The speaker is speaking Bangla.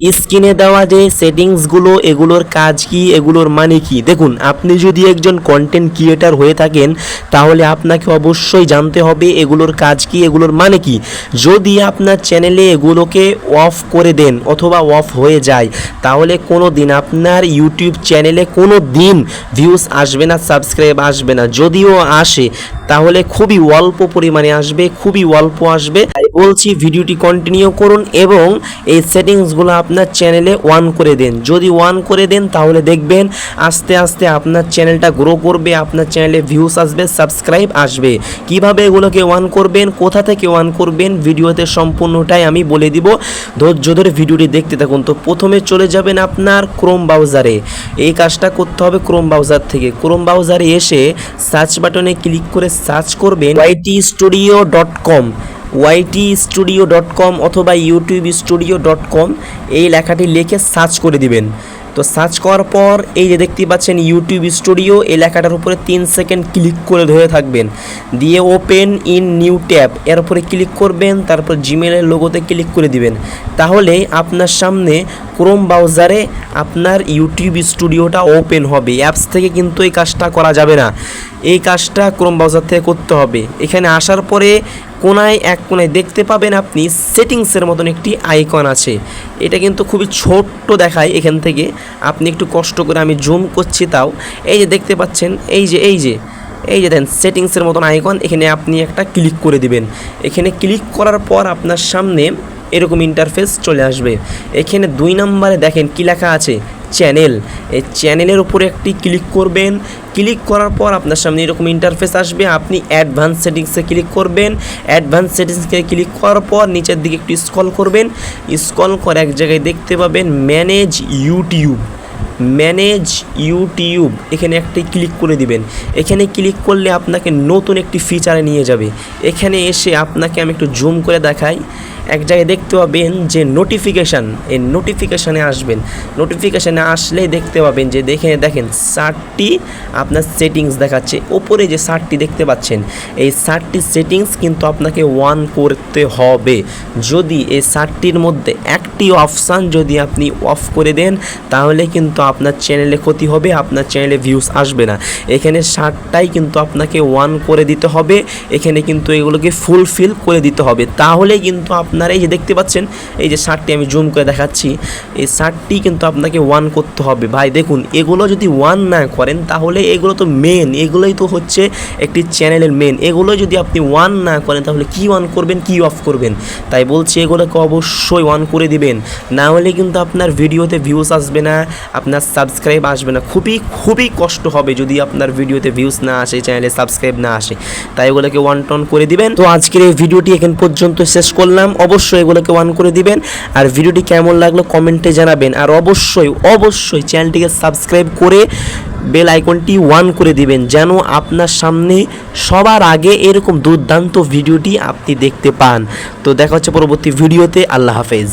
স্ক্রিনে দেওয়া যে সেটিংসগুলো এগুলোর কাজ কি, এগুলোর মানে কি? দেখুন, আপনি যদি একজন কন্টেন্ট ক্রিয়েটার হয়ে থাকেন, তাহলে আপনাকে অবশ্যই জানতে হবে এগুলোর কাজ কি, এগুলোর মানে কি। যদি আপনার চ্যানেলে এগুলোকে অফ করে দেন অথবা অফ হয়ে যায়, তাহলে কোনো দিন আপনার ইউটিউব চ্যানেলে কোনো দিন ভিউজ আসবে না সাবস্ক্রাইব আসবে না। যদিও আসে তাহলে খুবই অল্প পরিমাণে আসবে, খুবই অল্প আসবে। তাই বলছি ভিডিওটি কন্টিনিউ করুন এবং এই সেটিংসগুলো আপনার চ্যানেলে ওয়ান করে দেন। যদি ওয়ান করে দেন, তাহলে দেখবেন আস্তে আস্তে আপনার চ্যানেলটা গ্রো করবে, আপনার চ্যানেলে ভিউস আসবে সাবস্ক্রাইব আসবে। কীভাবে এগুলোকে ওয়ান করবেন, কোথা থেকে ওয়ান করবেন, ভিডিওতে সম্পূর্ণটাই আমি বলে দিব। ধৈর্য ধরে ভিডিওটি দেখতে থাকুন। তো প্রথমে চলে যাবেন আপনার ক্রোম ব্রাউজারে এই কাজটা করতে হবে ক্রোম ব্রাউজার থেকে। ক্রোম ব্রাউজারে এসে সার্চ বাটনে ক্লিক করে সার্চ করবেন YT studio dot com YT studio dot com অথবা ইউটিউব স্টুডিও ডট কম এই লেখাটি লিখে সার্চ করে দিবেন। তো সার্চ করার পর এই যে দেখতে পাচ্ছেন ইউটিউব স্টুডিও এই লেখাটার উপরে তিন সেকেন্ড ক্লিক করে ধরে থাকবেন। দিয়ে ওপেন ইন নিউ ট্যাব এর উপরে ক্লিক করবেন, তারপর জিমেলের লোগোতে ক্লিক করে দিবেন। তাহলে আপনার সামনে ক্রোম ব্রাউজারে আপনার ইউটিউব স্টুডিওটা ওপেন হবে। অ্যাপস থেকে কিন্তু এই কাজটা করা যাবে না। এই কাজটা ক্রোম ব্রাউজার থেকে করতে হবে। এখানে আসার পরে কোনায়, এক কোনায় দেখতে পাবেন আপনি সেটিংসের মতন একটি আইকন আছে। এটা কিন্তু খুবই ছোট্ট দেখায় এখান থেকে। আপনি একটু কষ্ট করে আমি জুম করছি তাও। এই যে দেখতে পাচ্ছেন, এই যে এই যে এই যে দেন সেটিংসের মতন আইকন এখানে আপনি একটা ক্লিক করে দিবেন। এখানে ক্লিক করার পর আপনার সামনে এরকম ইন্টারফেস চলে আসবে। এখানে দুই নম্বরে দেখেন কী লেখা আছে? চ্যানেল এই চ্যানেলের উপরে একটি ক্লিক করবেন। ক্লিক করার পর আপনার সামনে এরকম ইন্টারফেস আসবে। আপনি অ্যাডভান্স সেটিংসে ক্লিক করবেন। অ্যাডভান্স সেটিংসকে ক্লিক করার পর নিচের দিকে একটু স্কল করবেন। স্কল করে এক জায়গায় দেখতে পাবেন ম্যানেজ ইউটিউব ম্যানেজ ইউটিউব এখানে একটি ক্লিক করে দিবেন। এখানে ক্লিক করলে আপনাকে নতুন একটি ফিচারে নিয়ে যাবে। এখানে এসে আপনাকে আমি একটু জুম করে দেখাই। এক জায়গায় দেখতে পাবেন যে নোটিফিকেশান এই নোটিফিকেশানে আসবেন। নোটিফিকেশানে আসলেই দেখতে পাবেন যে দেখে দেখেন, ষাটটি আপনার সেটিংস দেখাচ্ছে। ওপরে যে ষাটটি দেখতে পাচ্ছেন, এই ষাটটি সেটিংস কিন্তু আপনাকে ওয়ান করতে হবে। যদি এই ষাটটির মধ্যে একটি অপশান যদি আপনি অফ করে দেন, তাহলে কিন্তু আপনার চ্যানেলে ক্ষতি হবে, আপনার চ্যানেলে ভিউজ আসবে না। এখানে ষাটটাই কিন্তু আপনাকে ওয়ান করে দিতে হবে, এখানে কিন্তু এগুলোকে ফুলফিল করে দিতে হবে। তাহলে কিন্তু আপনার এই যে দেখতে পাচ্ছেন, এই যে ষাটটি আমি জুম করে দেখাচ্ছি, এই ষাটটি কিন্তু আপনাকে ওয়ান করতে হবে। ভাই, দেখুন, এগুলো যদি ওয়ান না করেন, তাহলে এগুলো তো মেন এগুলোই তো হচ্ছে একটি চ্যানেলের মেন এগুলো যদি আপনি ওয়ান না করেন, তাহলে কি ওয়ান করবেন, কি অফ করবেন? তাই বলছি, এগুলোকে অবশ্যই ওয়ান করে দিবেন। না হলে কিন্তু আপনার ভিডিওতে ভিউজ আসবে না আপনার সাবস্ক্রাইব আসবে না। খুবই খুবই কষ্ট হবে যদি আপনার ভিডিওতে ভিউজ না আসে চ্যানেলে সাবস্ক্রাইব না আসে। তাই এগুলোকে ওয়ান টন করে দিবেন। তো আজকের এই ভিডিওটি এখন পর্যন্ত শেষ করলাম। অবশ্যই এগুলোকে ওয়ান করে দিবেন। আর ভিডিওটি কেমন লাগল কমেন্টে জানাবেন। আর অবশ্যই অবশ্যই চ্যানেলটিকে সাবস্ক্রাইব করে বেল আইকনটি ওয়ান করে দিবেন, যেন আপনার সামনে সবার আগে এরকম দুর্দান্ত ভিডিওটি আপনি দেখতে পান। তো দেখা হচ্ছে পরবর্তী ভিডিওতে আল্লাহ হাফেজ।